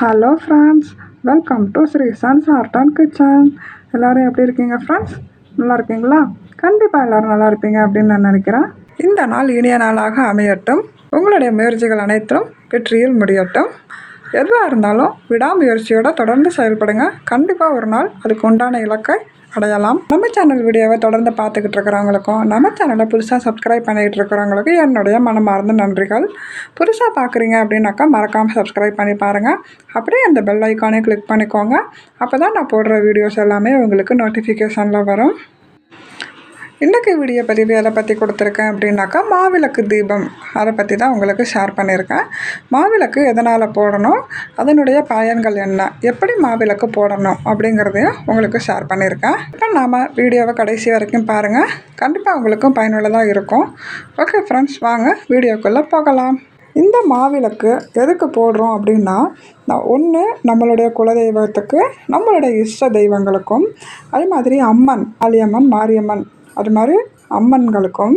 Hello friends welcome to Sri sons art and kitchen எல்லோரும் எப்படி இருக்கீங்க ஃப்ரெண்ட்ஸ் நல்லா இருக்கீங்களா? கண்டிப்பாக எல்லோரும் நல்லா இருப்பீங்க அப்படின்னு நான் நினைக்கிறேன். இந்த நாள் இனிய நாளாக அமையட்டும். உங்களுடைய முயற்சிகள் அனைத்தும் வெற்றியில் முடியட்டும். எதுவாக இருந்தாலும் விடாமுயற்சியோடு தொடர்ந்து செயல்படுங்க. கண்டிப்பாக ஒரு நாள் அதுக்கு உண்டான இலக்கை அடையலாம். நம்ம சேனல் வீடியோவை தொடர்ந்து பார்த்துக்கிட்டு இருக்கிறவங்களுக்கும் நம்ம சேனலை புதுசாக சப்ஸ்கிரைப் பண்ணிகிட்டு இருக்கிறவங்களுக்கும் என்னுடைய மனமார்ந்த நன்றிகள். புதுசாக பார்க்குறீங்க அப்படின்னாக்கா மறக்காமல் சப்ஸ்கிரைப் பண்ணி பாருங்கள் அப்படியே அந்த பெல் ஐக்கானே கிளிக் பண்ணிக்கோங்க. அப்போ தான் நான் போடுற வீடியோஸ் எல்லாமே உங்களுக்கு நோட்டிஃபிகேஷனில் வரும். இன்றைக்கி வீடியோ பதிவு எதை பற்றி கொடுத்துருக்கேன் அப்படின்னாக்கா மாவிளக்கு தீபம். அதை பற்றி தான் உங்களுக்கு ஷேர் பண்ணியிருக்கேன். மாவிளக்கு எதனால் போடணும்? அதனுடைய பயன்கள் என்ன? எப்படி மாவிளக்கு போடணும்? அப்படிங்கிறதையும் உங்களுக்கு ஷேர் பண்ணியிருக்கேன். இப்போ நாம் வீடியோவை கடைசி வரைக்கும் பாருங்கள் கண்டிப்பாக உங்களுக்கும் பயனுள்ளதாக இருக்கும். ஓகே ஃப்ரெண்ட்ஸ் வாங்க வீடியோக்குள்ளே போகலாம். இந்த மாவிளக்கு எதுக்கு போடுறோம் அப்படின்னா ஒன்று நம்மளுடைய குலதெய்வத்துக்கு நம்மளுடைய இஷ்ட தெய்வங்களுக்கும் அதே மாதிரி அம்மன் அலியம்மன் மாரியம்மன் அது மாதிரி அம்மன்களுக்கும்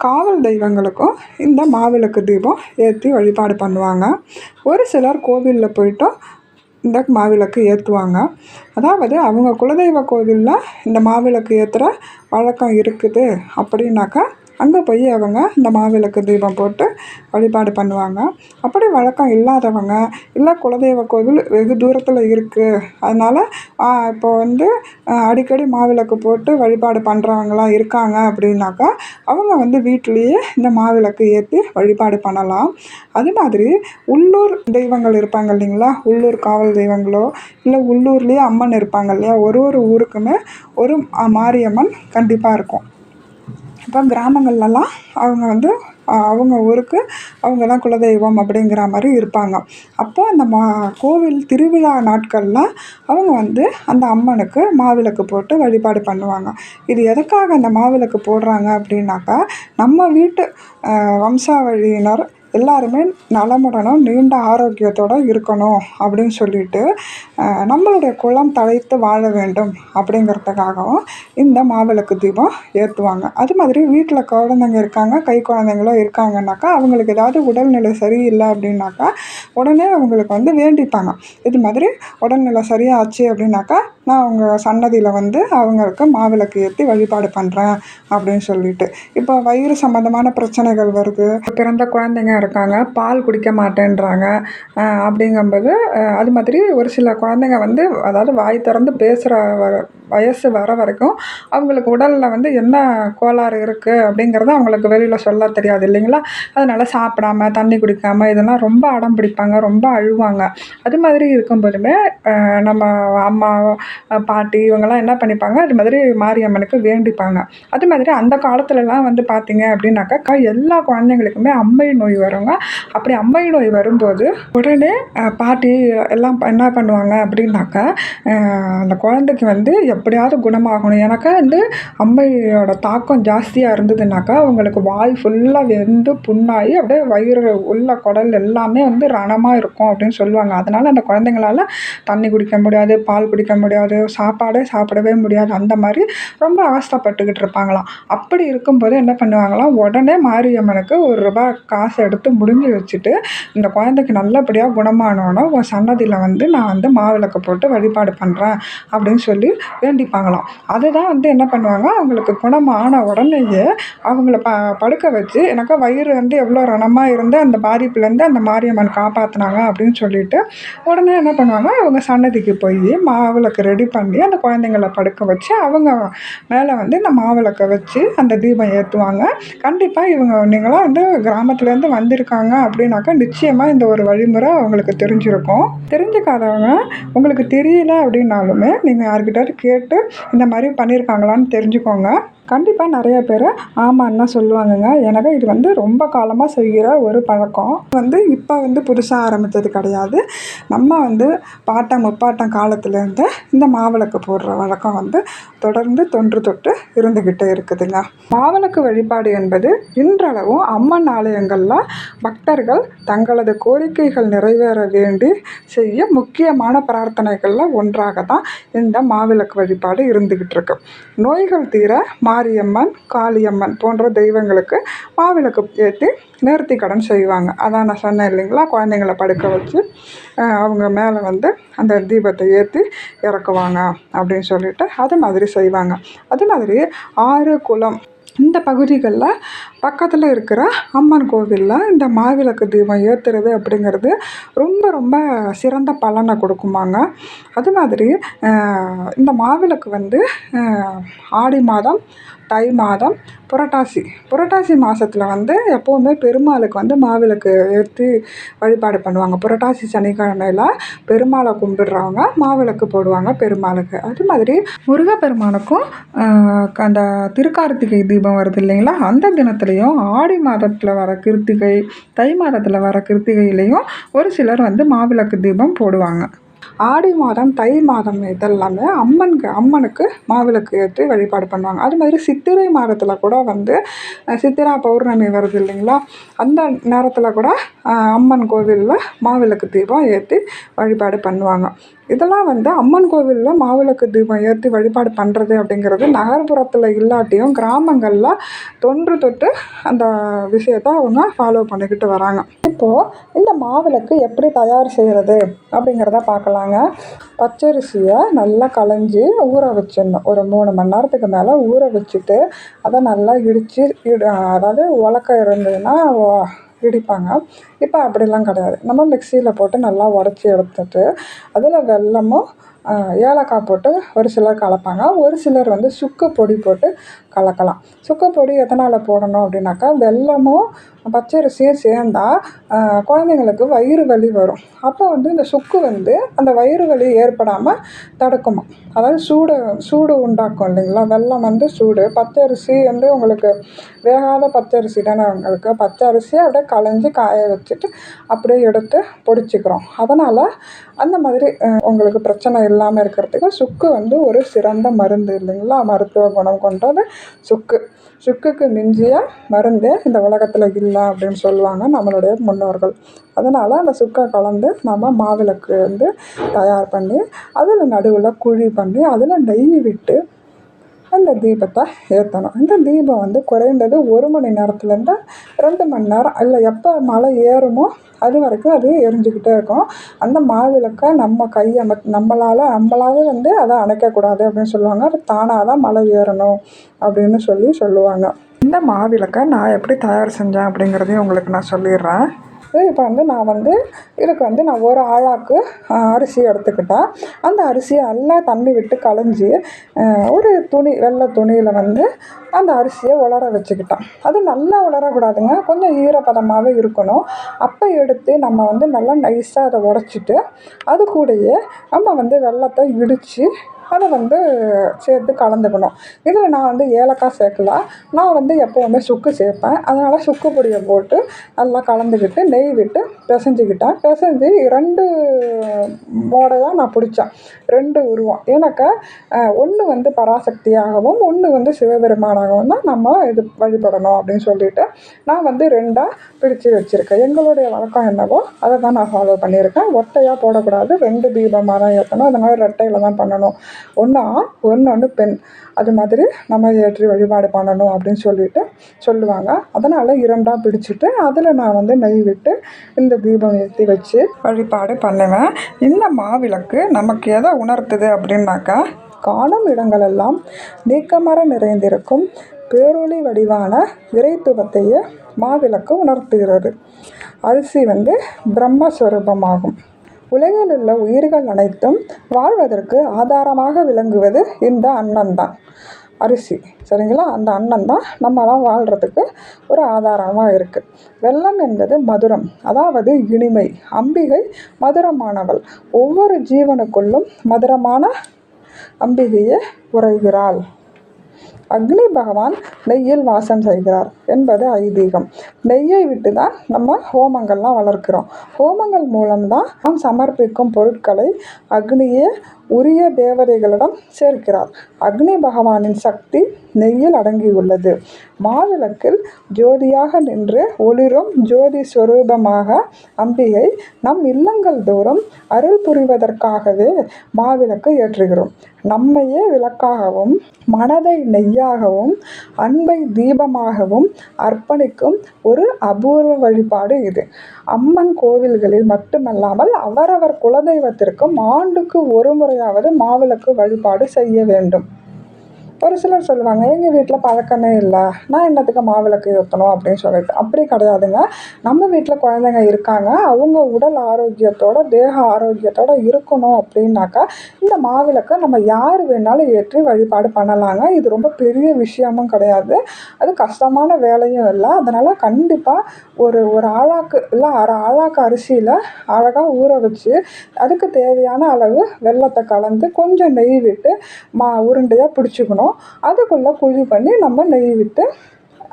காவல் தெய்வங்களுக்கும் இந்த மாவிளக்கு தீபம் ஏற்றி வழிபாடு பண்ணுவாங்க. ஒரு சிலர் கோவிலில் போயிட்டும் இந்த மாவிளக்கு ஏற்றுவாங்க அதாவது அவங்க குலதெய்வ கோவிலில் இந்த மாவிளக்கு ஏற்றுற வழக்கம் இருக்குது அப்படின்னாக்கா அங்கே போய் அவங்க இந்த மாவிளக்கு தீபம் போட்டு வழிபாடு பண்ணுவாங்க. அப்படி வழக்கம் இல்லாதவங்க இல்லை குலதெய்வ கோவில் வெகு தூரத்தில் இருக்குது அதனால் இப்போ வந்து அடிக்கடி மாவிளக்கு போட்டு வழிபாடு பண்ணுறவங்களாம் இருக்காங்க அப்படின்னாக்கா அவங்க வந்து வீட்டிலையே இந்த மாவிளக்கு ஏற்றி வழிபாடு பண்ணலாம். அது மாதிரி உள்ளூர் தெய்வங்கள் இருப்பாங்க இல்லைங்களா? உள்ளூர் காவல் தெய்வங்களோ இல்லை உள்ளூர்லேயே அம்மன் இருப்பாங்க இல்லையா? ஒரு ஒரு ஊருக்குமே ஒரு மாரியம்மன் கண்டிப்பாக இருக்கும். இப்போ கிராமங்கள்லலாம் அவங்க வந்து அவங்க ஊருக்கு அவங்க தான் குலதெய்வம் அப்படிங்கிற மாதிரி இருப்பாங்க. அப்போ அந்த மா கோவில் திருவிழா நாட்களில் அவங்க வந்து அந்த அம்மனுக்கு மாவிளக்கு போட்டு வழிபாடு பண்ணுவாங்க. இது எதுக்காக அந்த மாவிளக்கு போடுறாங்க அப்படின்னாக்கா நம்ம வீட்டு வம்சாவழியினர் எல்லாருமே நலமுடனும் நீண்ட ஆரோக்கியத்தோடு இருக்கணும் அப்படின்னு சொல்லிட்டு நம்மளுடைய குளம் தழைத்து வாழ வேண்டும் அப்படிங்கிறதுக்காகவும் இந்த மாவிளக்கு தீபம் ஏற்றுவாங்க அது மாதிரி வீட்டில் குழந்தைங்க இருக்காங்க கை குழந்தைங்களும் இருக்காங்கன்னாக்கா அவங்களுக்கு ஏதாவது உடல்நிலை சரியில்லை அப்படின்னாக்கா உடனே அவங்களுக்கு வந்து வேண்டிப்பாங்க. இது மாதிரி உடல்நிலை சரியாச்சு அப்படின்னாக்கா நான் அவங்க சன்னதியில் வந்து அவங்களுக்கு மாவிளக்கு ஏற்றி வழிபாடு பண்ணுறேன் அப்படின்னு சொல்லிட்டு. இப்போ வயிறு சம்மந்தமான பிரச்சனைகள் வருது. பிறந்த குழந்தைங்க இருக்காங்க பால் குடிக்க மாட்டேன்றாங்க அப்படிங்கும்போது அது மாதிரி ஒரு சில குழந்தைங்க வந்து அதாவது வாய் திறந்து பேசுகிற வயசு வர வரைக்கும் அவங்களுக்கு உடலில் வந்து என்ன கோளாறு இருக்குது அப்படிங்கிறத அவங்களுக்கு வெளியில் சொல்ல தெரியாது இல்லைங்களா? அதனால் சாப்பிடாம தண்ணி குடிக்காமல் இதெல்லாம் ரொம்ப அடம் பிடிப்பாங்க ரொம்ப அழுவாங்க. அது மாதிரி இருக்கும்போதுமே நம்ம அம்மா பாட்டி இவங்கெல்லாம் என்ன பண்ணிப்பாங்க? அது மாதிரி மாரியம்மனுக்கு வேண்டிப்பாங்க. அது மாதிரி அந்த காலத்துலலாம் வந்து பார்த்திங்க அப்படின்னாக்கா எல்லா குழந்தைங்களுக்குமே அம்மை நோய் வருங்க. அப்படி அம்மை நோய் வரும்போது உடனே பாட்டி எல்லாம் என்ன பண்ணுவாங்க அப்படின்னாக்கா அந்த குழந்தைக்கு வந்து எப்படியாவது குணமாகணும். ஏன்னாக்கா வந்து அம்மையோட தாக்கம் ஜாஸ்தியாக இருந்ததுனாக்கா அவங்களுக்கு வாய் ஃபுல்லாக வெந்து புண்ணாகி அப்படியே வயிறு உள்ள குடல் எல்லாமே வந்து ரணமாக இருக்கும் அப்படின்னு சொல்லுவாங்க. அதனால் அந்த குழந்தைங்களால தண்ணி குடிக்க முடியாது பால் குடிக்க முடியாது சாப்பாடே சாப்பிடவே முடியாது. அந்த மாதிரி ரொம்ப அவஸ்தப்பட்டுக்கிட்டு இருப்பாங்களாம். அப்படி இருக்கும்போது என்ன பண்ணுவாங்களாம்? உடனே மாரியம்மனுக்கு ஒரு ரூபாய் காசு எடுத்து முடிஞ்சு வச்சுட்டு இந்த குழந்தைக்கு நல்லபடியாக குணமானோன்னா உன் சன்னதியில் வந்து நான் வந்து மாவிளக்கு போட்டு வழிபாடு பண்ணுறேன் அப்படின்னு சொல்லி வேண்டிப்பாங்களாம் அதுதான் வந்து என்ன பண்ணுவாங்க? அவங்களுக்கு குணமான உடனேயே அவங்கள ப படுக்க வச்சு எனக்கா வயிறு வந்து எவ்வளோ ரணமாக இருந்து அந்த பாதிப்புலேருந்து அந்த மாரியம்மன் காப்பாற்றினாங்க அப்படின்னு சொல்லிட்டு உடனே என்ன பண்ணுவாங்க? அவங்க சன்னதிக்கு போய் மாவிளக்கு ரெடி பண்ணி அந்த குழந்தைங்கள படுக்க வச்சு அவங்க மேலே வந்து இந்த மாவிளக்கை வச்சு அந்த தீபம் ஏற்றுவாங்க கண்டிப்பாக இவங்க நீங்களாம் வந்து கிராமத்துலேருந்து வந்திருக்காங்க அப்படின்னாக்கா நிச்சயமாக இந்த ஒரு வழிமுறை அவங்களுக்கு தெரிஞ்சிருக்கும். தெரிஞ்சுக்காதவங்க உங்களுக்கு தெரியல அப்படின்னாலுமே நீங்கள் யார்கிட்ட கேட்டு இந்த மாதிரி பண்ணியிருக்காங்களான்னு தெரிஞ்சுக்கோங்க. கண்டிப்பாக நிறைய பேர் ஆமான்னா சொல்லுவாங்கங்க. எனக்கு இது வந்து ரொம்ப காலமாக செய்கிற ஒரு பழக்கம். வந்து இப்போ வந்து புதுசாக ஆரம்பித்தது கிடையாது. நம்ம வந்து பாட்டம் முப்பாட்டம் காலத்துலேருந்து இந்த மாவிளக்கு போடுற வழக்கம் வந்து தொடர்ந்து தொன்று தொட்டு இருந்துக்கிட்டே இருக்குதுங்க. மாவிளக்கு வழிபாடு என்பது இன்றளவும் அம்மன் ஆலயங்களில் பக்தர்கள் தங்களது கோரிக்கைகள் நிறைவேற வேண்டி செய்ய முக்கியமான பிரார்த்தனைகளில் ஒன்றாக தான் இந்த மாவிளக்கு வழிபாடு இருந்துக்கிட்டு இருக்கு நோய்கள் தீர மாரியம்மன் காளியம்மன் போன்ற தெய்வங்களுக்கு மாவிளக்கு ஏற்றி நேர்த்தி கடன் செய்வாங்க. அதான் நான் சொன்னேன் இல்லைங்களா? குழந்தைங்கள படுக்க வச்சு அவங்க மேலே வந்து அந்த தீபத்தை ஏற்றி இறக்குவாங்க அப்படின்னு சொல்லிட்டு அது மாதிரி செய்வாங்க. அது மாதிரி ஆறு குளம் இந்த பகுதிகளில் பக்கத்தில் இருக்கிற அம்மன் கோவிலில் இந்த மாவிளக்கு தீபம் ஏற்றுறது அப்படிங்கிறது ரொம்ப ரொம்ப சிறந்த பலனை கொடுக்குமாங்க. அது மாதிரி இந்த மாவிளக்கு வந்து ஆடி மாதம் தை மாதம் புரட்டாசி புரட்டாசி மாதத்தில் வந்து எப்போவுமே பெருமாளுக்கு வந்து மாவிளக்கு ஏற்றி வழிபாடு பண்ணுவாங்க. புரட்டாசி சனிக்கிழமையில் பெருமாளை கும்பிடுறவங்க மாவிளக்கு போடுவாங்க பெருமாளுக்கு. அது மாதிரி முருகப்பெருமானுக்கும் அந்த திருக்கார்த்திகை தீபம் வருது இல்லைங்களா அந்த தினத்துலேயும் ஆடி மாதத்தில் வர கிருத்திகை தை மாதத்தில் வர கிருத்திகையிலையும் ஒரு சிலர் வந்து மாவிளக்கு தீபம் போடுவாங்க. ஆடி மாதம் தை மாதம் இதெல்லாமே அம்மனுக்கு அம்மனுக்கு மாவிளக்கு ஏற்றி வழிபாடு பண்ணுவாங்க. அது மாதிரி சித்திரை மாதத்தில் கூட வந்து சித்திரா பௌர்ணமி வருது இல்லைங்களா அந்த நேரத்தில் கூட அம்மன் கோவிலில் மாவிளக்கு தீபம் ஏற்றி வழிபாடு பண்ணுவாங்க. இதெல்லாம் வந்து அம்மன் கோவிலில் மாவிளக்கு தீபம் ஏற்றி வழிபாடு பண்ணுறது அப்படிங்கிறது நகர்ப்புறத்தில் இல்லாட்டியும் கிராமங்களில் தொன்று தொட்டு அந்த விஷயத்த அவங்க ஃபாலோ பண்ணிக்கிட்டு வராங்க. இப்போது இந்த மாவிளக்கு எப்படி தயார் செய்கிறது அப்படிங்கிறத பார்க்கலாங்க. பச்சரிசியை நல்லா களைஞ்சி ஊற வச்சிடணும். ஒரு மூணு மணி நேரத்துக்கு மேலே ஊற வச்சுட்டு அதை நல்லா இடித்து அதாவது உலக்க இருந்ததுன்னா இடிப்பாங்க இப்போ அப்படிலாம் கிடையாது. நம்ம மிக்சியில் போட்டு நல்லா உடச்சி எடுத்துட்டு அதில் வெல்லமும் ஏலக்காய் போட்டு ஒரு சிலர் கலப்பாங்க. ஒரு சிலர் வந்து சுக்கு பொடி போட்டு கலக்கலாம். சுக்கு பொடி எதனால் போடணும் அப்படின்னாக்கா வெல்லமும் பச்சரிசியும் சேர்ந்தால் குழந்தைங்களுக்கு வயிறு வலி வரும். அப்போ வந்து இந்த சுக்கு வந்து அந்த வயிறு வலி ஏற்படாமல் தடுக்குமா. அதாவது சூடு சூடு உண்டாக்கும் இல்லைங்களா? வெல்லம் வந்து சூடு. பச்சரிசி வந்து உங்களுக்கு வேகாத பச்சரிசி தானே உங்களுக்கு. பச்சரிசியை அப்படியே களைஞ்சி காய வச்சுட்டு அப்படியே எடுத்து பொடிச்சிக்கிறோம். அதனால் அந்த மாதிரி உங்களுக்கு பிரச்சனை இல்லை. இல்லாமல் இருக்கிறதுக்கு சுக்கு வந்து ஒரு சிறந்த மருந்து இல்லைங்களா? மருத்துவ குணம் கொண்டது சுக்கு. சுக்குக்கு மிஞ்சிய மருந்தே இந்த உலகத்தில் இல்லை அப்படின்னு சொல்லுவாங்க நம்மளுடைய முன்னோர்கள். அதனால் அந்த சுக்கை கலந்து நம்ம மாவிளக்கு வந்து தயார் பண்ணி அதில் நடுவில் குழி பண்ணி அதில் நெய் விட்டு அந்த தீபத்தை ஏற்றணும் இந்த தீபம் வந்து குறைந்தது ஒரு மணி நேரத்துலேருந்து ரெண்டு மணி நேரம் இல்லை எப்போ மழை ஏறுமோ அது வரைக்கும் அது எரிஞ்சுக்கிட்டே இருக்கும். அந்த மாவிளக்கை நம்ம கையை நம்மளால் நம்மளாவே வந்து அதை அணைக்கக்கூடாது அப்படின்னு சொல்லுவாங்க. அது தானாக தான் மழை ஏறணும் அப்படின்னு சொல்லி சொல்லுவாங்க. இந்த மாவிளக்கை நான் எப்படி தயார் செஞ்சேன் அப்படிங்கிறதையும் உங்களுக்கு நான் சொல்லிடுறேன். இப்போ வந்து நான் வந்து இதுக்கு வந்து நான் ஒரு ஆழாக்கு அரிசி எடுத்துக்கிட்டேன் அந்த அரிசியை நல்லா தண்ணி விட்டு களைஞ்சி ஒரு துணி வெள்ளை துணியில் வந்து அந்த அரிசியை உலர வச்சுக்கிட்டேன் அது நல்லா உலரக்கூடாதுங்க. கொஞ்சம் ஈரப்பதமாகவே இருக்கணும். அப்போ எடுத்து நம்ம வந்து நல்லா நைஸாக அதை உடச்சிட்டு அது கூடயே நம்ம வந்து வெள்ளத்தை இடித்து அதை வந்து சேர்த்து கலந்துக்கணும். இதில் நான் வந்து ஏலக்காய் சேர்க்கல. நான் வந்து எப்போவுமே சுக்கு சேர்ப்பேன். அதனால் சுக்கு பொடியை போட்டு நல்லா கலந்துக்கிட்டு நெய் விட்டு பிசைஞ்சிக்கிட்டேன். பிசைஞ்சு ரெண்டு மோடையாக நான் பிடிச்சேன். ரெண்டு உருவம். ஏன்னாக்கா ஒன்று வந்து பராசக்தியாகவும் ஒன்று வந்து சிவபெருமானாகவும் தான் நம்ம இது வழிபடணும் அப்படின்னு சொல்லிட்டு நான் வந்து ரெண்டாக பிரித்து வச்சுருக்கேன். எங்களுடைய வழக்கம் என்னவோ அதை தான் நான் ஃபாலோ பண்ணியிருக்கேன். ஒத்தையாக போடக்கூடாது ரெண்டு தீபமாக தான் ஏற்றணும் அதனால் ரெட்டையில் தான் பண்ணணும். ஒன்று ஆண் ஒன்று ஒன்று பெண். அது மாதிரி நம்ம ஏற்றி வழிபாடு பண்ணணும் அப்படின்னு சொல்லிட்டு சொல்லுவாங்க. அதனால் இரண்டாக பிடிச்சிட்டு அதில் நான் வந்து நெய் விட்டு இந்த தீபம் ஏற்றி வச்சு வழிபாடு பண்ணுவேன். இந்த மாவிளக்கு நமக்கு எதை உணர்த்துது அப்படின்னாக்கா காணும் இடங்களெல்லாம் நீக்கமர நிறைந்திருக்கும். பேரொளி வடிவான இறைத்துவத்தையே மாவிளக்கு உணர்த்துகிறது. அரிசி வந்து பிரம்மஸ்வரூபமாகும். உலகில் உள்ள உயிர்கள் அனைத்தும் வாழ்வதற்கு ஆதாரமாக விளங்குவது இந்த அன்னம் தான். அரிசி சரிங்களா? அந்த அன்னம் தான் நம்மளாம் வாழ்கிறதுக்கு ஒரு ஆதாரமாக இருக்குது வெள்ளம் என்பது மதுரம் அதாவது இனிமை அம்பிகை மதுரமானவள். ஒவ்வொரு ஜீவனுக்குள்ளும் மதுரமான அம்பிகையே உரைகிறாள் அக்னி பகவான் நெய்யில் வாசம் செய்கிறார் என்பது ஐதீகம். நெய்யை விட்டு தான் நம்ம ஹோமங்கள்லாம் வளர்க்கிறோம். ஹோமங்கள் மூலம்தான் நாம் சமர்ப்பிக்கும் பொருட்களை அக்னியே உரிய தேவதைகளிடம் சேர்க்கிறார். அக்னி பகவானின் சக்தி நெய்யில் அடங்கியுள்ளது. மாவிளக்கில் ஜோதியாக நின்று ஒளிரும் ஜோதி ஸ்வரூபமாக அம்பிகை நம் இல்லங்கள் தோறும் அருள் புரிவதற்காகவே மாவிளக்கு ஏற்றுகிறோம். நம்மையே விளக்காகவும் மனதை நெய்யாகவும் அன்பை தீபமாகவும் அர்ப்பணிக்கும் ஒரு அபூர்வ வழிபாடு இது. அம்மன் கோவில்களில் மட்டுமல்லாமல் அவரவர் குலதெய்வத்திற்கும் ஆண்டுக்கு ஒரு முறையாவது மாவிளக்கு வழிபாடு செய்ய வேண்டும். ஒரு சிலர் சொல்லுவாங்க எங்கள் வீட்டில் பழக்கமே இல்லை. நான் என்னத்துக்கு மாவிளக்கு ஏற்றணும் அப்படின்னு சொல்லிட்டு அப்படி கிடையாதுங்க. நம்ம வீட்டில் குழந்தைங்க இருக்காங்க. அவங்க உடல் ஆரோக்கியத்தோட தேக ஆரோக்கியத்தோட இருக்கணும் அப்படின்னாக்கா இந்த மாவிளக்கை நம்ம யார் வேணாலும் ஏற்றி வழிபாடு பண்ணலாங்க. இது ரொம்ப பெரிய விஷயமும் கிடையாது. அது கஷ்டமான வேலையும் இல்லை. அதனால் கண்டிப்பாக ஒரு ஒரு ஆழாக்கு இல்லை அரை ஆழாக்கு அரிசியில் அழகாக ஊற வச்சு அதுக்கு தேவையான அளவு வெள்ளத்தை கலந்து கொஞ்சம் நெய் விட்டு மா உருண்டையாக பிடிச்சிக்கணும். அதுக்குள்ளே குழி பண்ணி நம்ம நெய் விட்டு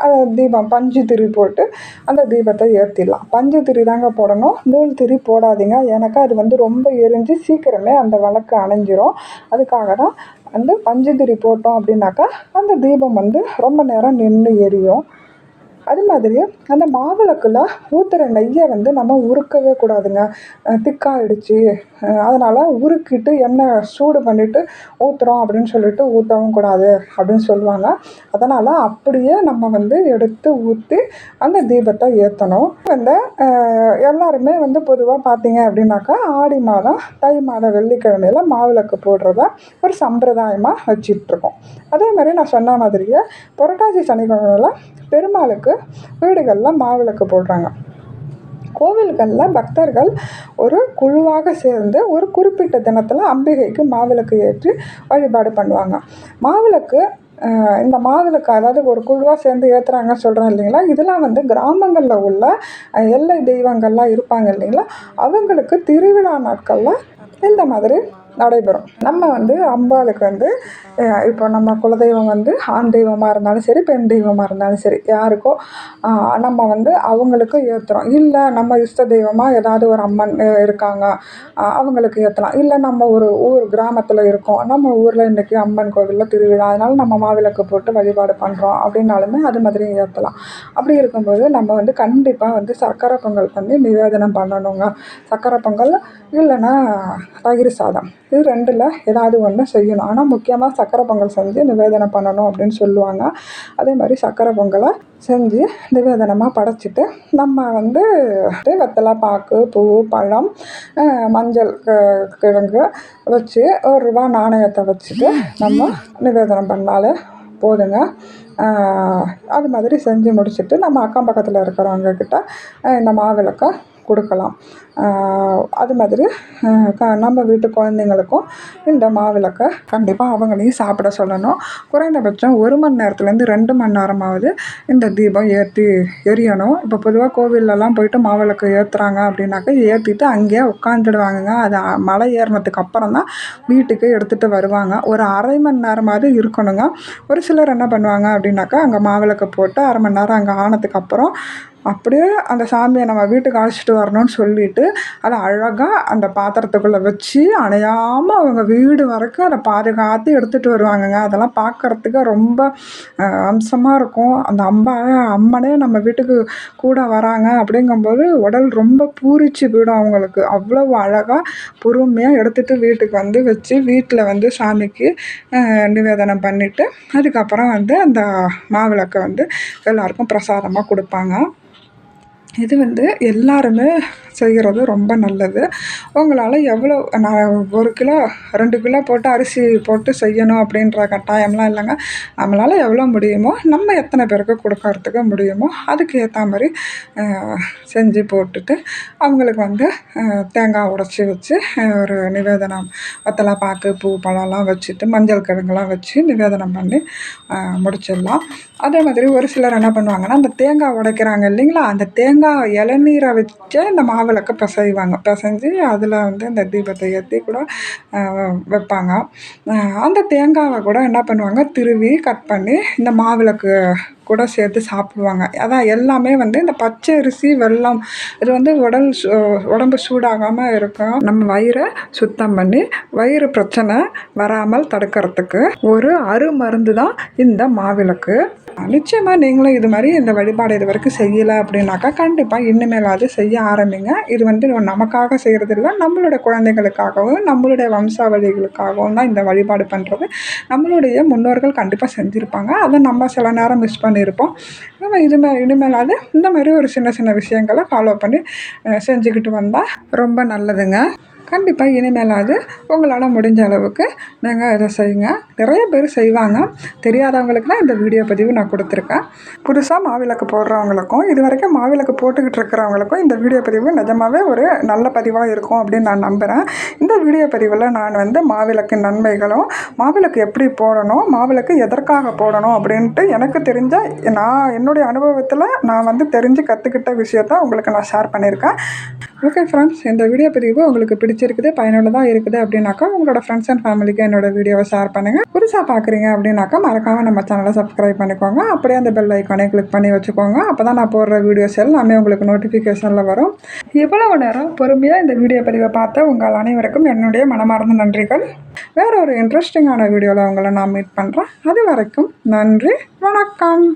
அதை தீபம் பஞ்சு திரி போட்டு அந்த தீபத்தை ஏற்றிடலாம் பஞ்சு திரி தாங்க போடணும். நூல் திரி போடாதீங்க. எனக்கு அது வந்து ரொம்ப எரிஞ்சு சீக்கிரமே அந்த விளக்கு அணைஞ்சிரும். அதுக்காக தான் வந்து பஞ்சு திரி போட்டோம் அப்படின்னாக்கா அந்த தீபம் வந்து ரொம்ப நேரம் நின்று எரியும். அது மாதிரி அந்த மாவிளக்குல ஊற்றுற நெய்யை வந்து நம்ம உருக்கவே கூடாதுங்க. திக்காயிடுச்சு அதனால் உருக்கிட்டு எண்ணெய் சூடு பண்ணிவிட்டு ஊற்றுறோம் அப்படின்னு சொல்லிட்டு ஊற்றவும் கூடாது அப்படின்னு சொல்லுவாங்க. அதனால் அப்படியே நம்ம வந்து எடுத்து ஊற்றி அந்த தீபத்தை ஏற்றணும் வந்து எல்லாருமே வந்து பொதுவாக பார்த்தீங்க அப்படின்னாக்கா ஆடி மாதம் தை மாதம் வெள்ளிக்கிழமையில மாவிளக்கு போடுறத ஒரு சம்பிரதாயமாக வச்சிட்ருக்கோம் அதே மாதிரி நான் சொன்ன மாதிரியே புரட்டாசி சனிக்கிழமையில் பெருமாளுக்கு வீடுகளில் மாவிளக்கு போடுறாங்க. கோவில்களில் பக்தர்கள் ஒரு குழுவாக சேர்ந்து ஒரு குறிப்பிட்ட தினத்தில் அம்பிகைக்கு மாவிளக்கு ஏற்றி வழிபாடு பண்ணுவாங்க. மாவிளக்கு இந்த மாவிளக்கு அதாவது ஒரு குழுவாக சேர்ந்து ஏற்றுறாங்கன்னு சொல்கிறேன் இல்லைங்களா? இதெல்லாம் வந்து கிராமங்களில் உள்ள எல்லை தெய்வங்கள்லாம் இருப்பாங்க இல்லைங்களா? அவங்களுக்கு திருவிழா நாட்களில் இந்த மாதிரி நடைபெறும். நம்ம வந்து அம்பாளுக்கு வந்து இப்போ நம்ம குலதெய்வம் வந்து ஆண் தெய்வமாக இருந்தாலும் சரி பெண் தெய்வமாக இருந்தாலும் சரி யாருக்கோ நம்ம வந்து அவங்களுக்கு ஏற்றுறோம் இல்லை நம்ம இஷ்ட தெய்வமாக ஏதாவது ஒரு அம்மன் இருக்காங்க அவங்களுக்கு ஏற்றலாம் இல்லை நம்ம ஒரு ஊர் கிராமத்தில் இருக்கோம் நம்ம ஊரில் இன்றைக்கி அம்மன் கோவிலில் திருவிழா அதனால் நம்ம மாவிளக்கு போட்டு வழிபாடு பண்ணுறோம் அப்படின்னாலுமே அது மாதிரி ஏற்றலாம் அப்படி இருக்கும்போது நம்ம வந்து கண்டிப்பாக வந்து சர்க்கரை பொங்கல் பண்ணி நிவேதனம் பண்ணணுங்க. சர்க்கரை பொங்கல் இல்லைன்னா தயிர் சாதம். இது ரெண்டில் ஏதாவது ஒன்று செய்யணும். ஆனால் முக்கியமாக சக்கரை பொங்கல் செஞ்சு நிவேதனம் பண்ணணும் அப்படின்னு சொல்லுவாங்க. அதே மாதிரி சக்கரை பொங்கலை செஞ்சு நிவேதனமாக படைச்சிட்டு நம்ம வந்து வெத்தலை பாக்கு பூ பழம் மஞ்சள் கிழங்கு வச்சு ஒரு ரூபா நாணயத்தை வச்சுட்டு நம்ம நிவேதனம் பண்ணாலே போதுங்க. அது மாதிரி செஞ்சு முடிச்சுட்டு நம்ம அக்கம் பக்கத்தில் இருக்கிறவங்க கிட்ட இந்த மாவிளக்கை கொடுக்கலாம். அது மாதிரி க நம்ம வீட்டு குழந்தைங்களுக்கும் இந்த மாவிளக்கை கண்டிப்பாக அவங்களையும் சாப்பிட சொல்லணும். குறைந்தபட்சம் ஒரு மணி நேரத்துலேருந்து ரெண்டு மணி நேரமாவது இந்த தீபம் ஏற்றி எரியணும். இப்போ பொதுவாக கோவில்லலாம் போயிட்டு மாவிளக்கு ஏற்றுறாங்க அப்படின்னாக்கா ஏற்றிட்டு அங்கேயே உட்காந்துடுவாங்கங்க அது மலை ஏறினதுக்கு அப்புறம் தான் வீட்டுக்கு எடுத்துகிட்டு வருவாங்க. ஒரு அரை மணி நேரமாவது இருக்கணுங்க. ஒரு சிலர் என்ன பண்ணுவாங்க அப்படின்னாக்கா அங்கே மாவிளக்கு போட்டு அரை மணி நேரம் அங்கே ஆனதுக்கப்புறம் அப்படியே அந்த சாமியை நம்ம வீட்டுக்கு அழைச்சிட்டு வரணும்னு சொல்லிட்டு அதை அழகாக அந்த பாத்திரத்துக்குள்ளே வச்சு அணையாமல் அவங்க வீடு வரைக்கும் அதை பாதுகாத்து எடுத்துகிட்டு வருவாங்கங்க. அதெல்லாம் பார்க்குறதுக்கு ரொம்ப அம்சமாக இருக்கும். அந்த அம்பா அம்மனே நம்ம வீட்டுக்கு கூட வராங்க அப்படிங்கும்போது உடல் ரொம்ப பூரிச்சு போயிடும் அவங்களுக்கு. அவ்வளோ அழகாக பொறுமையாக எடுத்துகிட்டு வீட்டுக்கு வந்து வச்சு வீட்டில் வந்து சாமிக்கு நிவேதனம் பண்ணிவிட்டு அதுக்கப்புறம் வந்து அந்த மாவிளக்கை வந்து எல்லாருக்கும் பிரசாதமாக கொடுப்பாங்க. இது வந்து எல்லாருமே செய்கிறது ரொம்ப நல்லது. உங்களால் எவ்வளோ நான் ஒரு கிலோ ரெண்டு கிலோ போட்டு அரிசி போட்டு செய்யணும் அப்படின்ற கட்டாயம்லாம் இல்லைங்க. நம்மளால் எவ்வளோ முடியுமோ நம்ம எத்தனை பேருக்கு கொடுக்கறதுக்கு முடியுமோ அதுக்கு ஏற்ற மாதிரி செஞ்சு போட்டுட்டு அவங்களுக்கு வந்து தேங்காய் உடச்சி வச்சு ஒரு நிவேதனம் வத்தலை பாக்கு பூ பழம்லாம் வச்சுட்டு மஞ்சள் கிழங்குலாம் வச்சு நிவேதனம் பண்ணி முடிச்சிடலாம். அதே மாதிரி ஒரு சிலர் என்ன பண்ணுவாங்கன்னா அந்த தேங்காய் உடைக்கிறாங்க இல்லைங்களா அந்த தேங்காய் தேங்காய் இளநீரை வச்சு இந்த மாவிளக்கு பிசைவாங்க. பிசைஞ்சு அதில் வந்து இந்த தீபத்தை ஏற்றி கூட வைப்பாங்க. அந்த தேங்காவை கூட என்ன பண்ணுவாங்க? திருவி கட் பண்ணி இந்த மாவிளக்கு கூட சேர்த்து சாப்பிடுவாங்க. அதான் எல்லாமே வந்து இந்த பச்சை அரிசி வெல்லம் இது வந்து உடல் சு உடம்பு சூடாகாமல் இருக்கும். நம்ம வயிறை சுத்தம் பண்ணி வயிறு பிரச்சனை வராமல் தடுக்கிறதுக்கு ஒரு அருமருந்து தான் இந்த மாவிளக்கு. நிச்சயமாக நீங்களும் இது மாதிரி இந்த வழிபாடு இது வரைக்கும் செய்யலை அப்படின்னாக்கா கண்டிப்பாக இன்னுமேலாவது செய்ய ஆரம்பிங்க. இது வந்து நமக்காக செய்கிறது இல்லை நம்மளோட குழந்தைகளுக்காகவும் நம்மளுடைய வம்சாவளிகளுக்காகவும் தான் இந்த வழிபாடு பண்ணுறது நம்மளுடைய முன்னோர்கள் கண்டிப்பாக செஞ்சுருப்பாங்க. அதை நம்ம சில நேரம் மிஸ் பண்ணியிருப்போம் நம்ம இனிமேல் இனிமேலாவது இந்த மாதிரி ஒரு சின்ன சின்ன விஷயங்களை ஃபாலோ பண்ணி செஞ்சுக்கிட்டு வந்தால் ரொம்ப நல்லதுங்க. கண்டிப்பாக இனிமேலாவது உங்களால் முடிஞ்ச அளவுக்கு நீங்கள் இதை செய்யுங்க. நிறைய பேர் செய்வாங்க. தெரியாதவங்களுக்கு தான் இந்த வீடியோ பதிவு நான் கொடுத்துருக்கேன். புதுசாக மாவிளக்கு போடுறவங்களுக்கும் இது வரைக்கும் மாவிளக்கு போட்டுக்கிட்டு இருக்கிறவங்களுக்கும் இந்த வீடியோ பதிவு நிஜமாவே ஒரு நல்ல பதிவாக இருக்கும் அப்படின்னு நான் நம்புகிறேன் இந்த வீடியோ பதிவில் நான் வந்து மாவிளக்கு நன்மைகளும் மாவிளக்கு எப்படி போடணும் மாவிளக்கு எதற்காக போடணும் அப்படின்ட்டு எனக்கு தெரிஞ்ச நான் என்னுடைய அனுபவத்தில் நான் வந்து தெரிஞ்சு கற்றுக்கிட்ட விஷயத்த உங்களுக்கு நான் ஷேர் பண்ணியிருக்கேன். ஓகே ஃப்ரெண்ட்ஸ் இந்த வீடியோ பதிவு உங்களுக்கு பிடிச்சிருக்குது பயனுள்ளதாக இருக்குது அப்படின்னாக்கா உங்களோட ஃப்ரெண்ட்ஸ் அண்ட் ஃபேமிலிக்கு என்னோட வீடியோவை ஷேர் பண்ணுங்கள் புதுசாக பார்க்குறீங்க அப்படின்னாக்கா மறக்காமல் நம்ம சேனலை சப்ஸ்கிரைப் பண்ணிக்கோங்க. அப்படியே அந்த பெல் ஐக்கானே கிளிக் பண்ணி வச்சுக்கோங்க. அப்போ தான் நான் போடுற வீடியோஸ் எல்லாமே உங்களுக்கு நோட்டிஃபிகேஷனில் வரும். இவ்வளவு நேரம் பொறுமையாக இந்த வீடியோ பதிவை பார்த்த உங்கள் அனைவருக்கும் என்னுடைய மனமார்ந்த நன்றிகள். வேற ஒரு இன்ட்ரெஸ்டிங்கான வீடியோவில் உங்களை நான் மீட் பண்ணுறேன் அது வரைக்கும் நன்றி வணக்கம்.